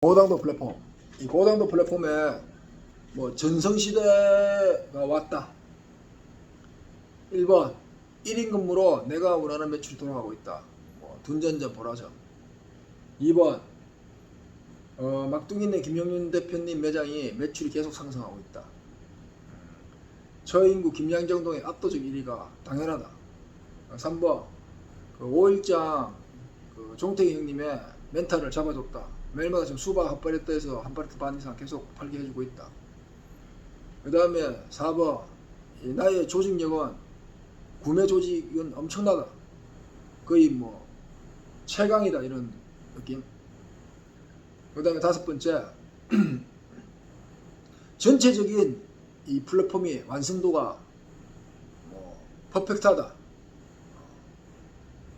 고당도 플랫폼. 이 고당도 플랫폼에 뭐 전성시대가 왔다. 1번 1인 근무로 내가 원하는 매출이 돌아가고 있다. 뭐 둔전전 보라점. 2번 어, 막둥이네 김영윤 대표님 매장이 매출이 계속 상승하고 있다. 저인구 김양정동의 압도적 1위가 당연하다. 3번 그 5일장 그 종태기 형님의 멘탈을 잡아줬다. 매일마다 지금 수박 한 팔레트 해서 한 팔레트 반 이상 계속 팔게 해주고 있다. 그 다음에 4번 이 나의 조직력은 구매 조직은 엄청나다. 거의 뭐 최강이다 이런 느낌. 그 다음에 다섯 번째 전체적인 이 플랫폼이 완성도가 뭐 퍼펙트하다.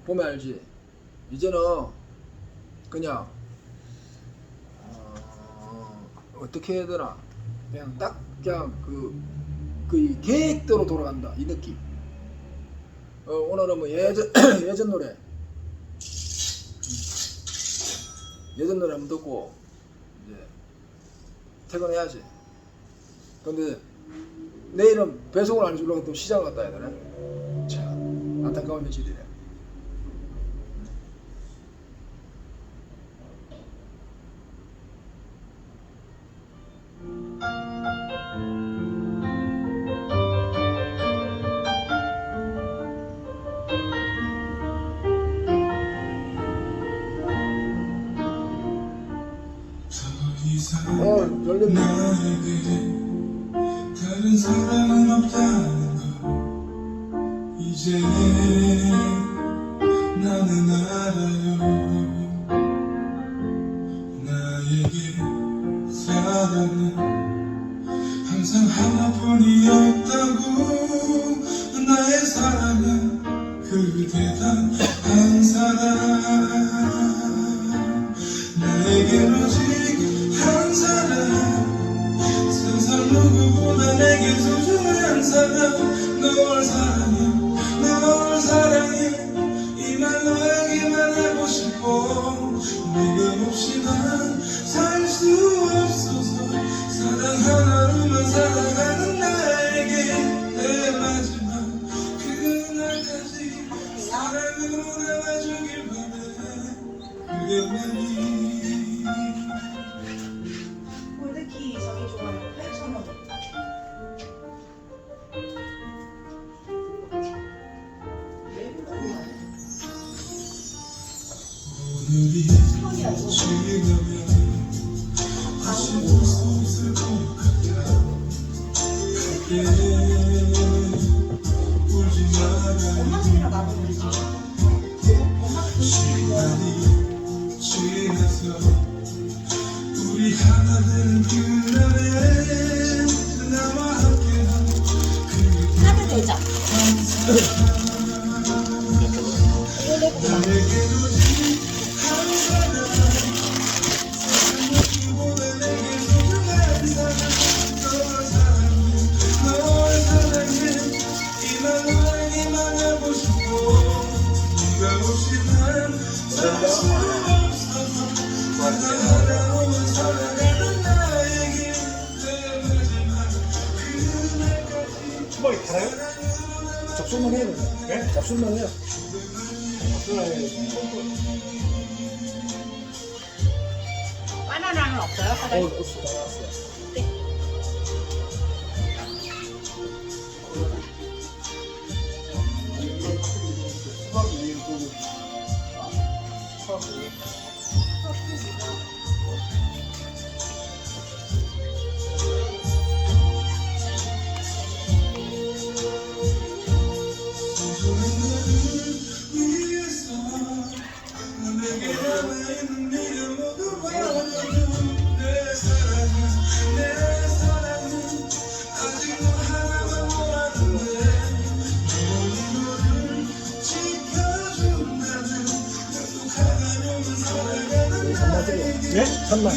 보면 알지. 이제는 그냥 어, 떻게 해야 되나 그냥 딱 그냥 그 그 계획대로 돌아간다 이 느낌. 어, 오늘은 뭐 예전 예전 노래 예전 노래 한번 듣고 이제 퇴근해야지. 근데 내일은 배송을 안 해주려고 또 시장 갔다 해야 되네. 참 안타까운 현실이네. 어 열렸네. 다른 사랑은 없다는 거 이제 나는 알아요 나에게 사랑은 항상 하나뿐이었다고 나의 사랑은 그대단 남아주길 바래 그대만이 골드키 저기 좋아요. 8,000원. 오늘이. 지나면 다시 볼수 없을 것 같아 그때 시간이 지나서 우리 하나 되는 그날에 나와 함께한 그 카드 대자. 나에게 오직 한 사람 사랑보다 내게 소중한 사람 널 사랑해. 널 사랑해. 이만 너에게만 하고 싶어. 네가 없이 난살수 없어서 사랑 하나로만 살아가는 나에게 내 마지막 그날까지 주먹이 달아요? 접수만 돼. 네? 접수만 해요. 바나나는 없어요? 어, 사장님? 없어, 나왔어. 위해 가지고 네? 전날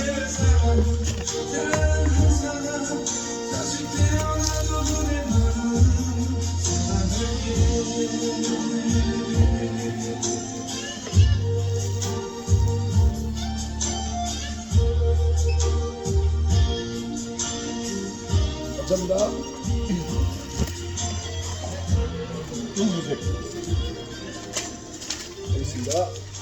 감사합니다. 여기 보세요. 알겠습니다.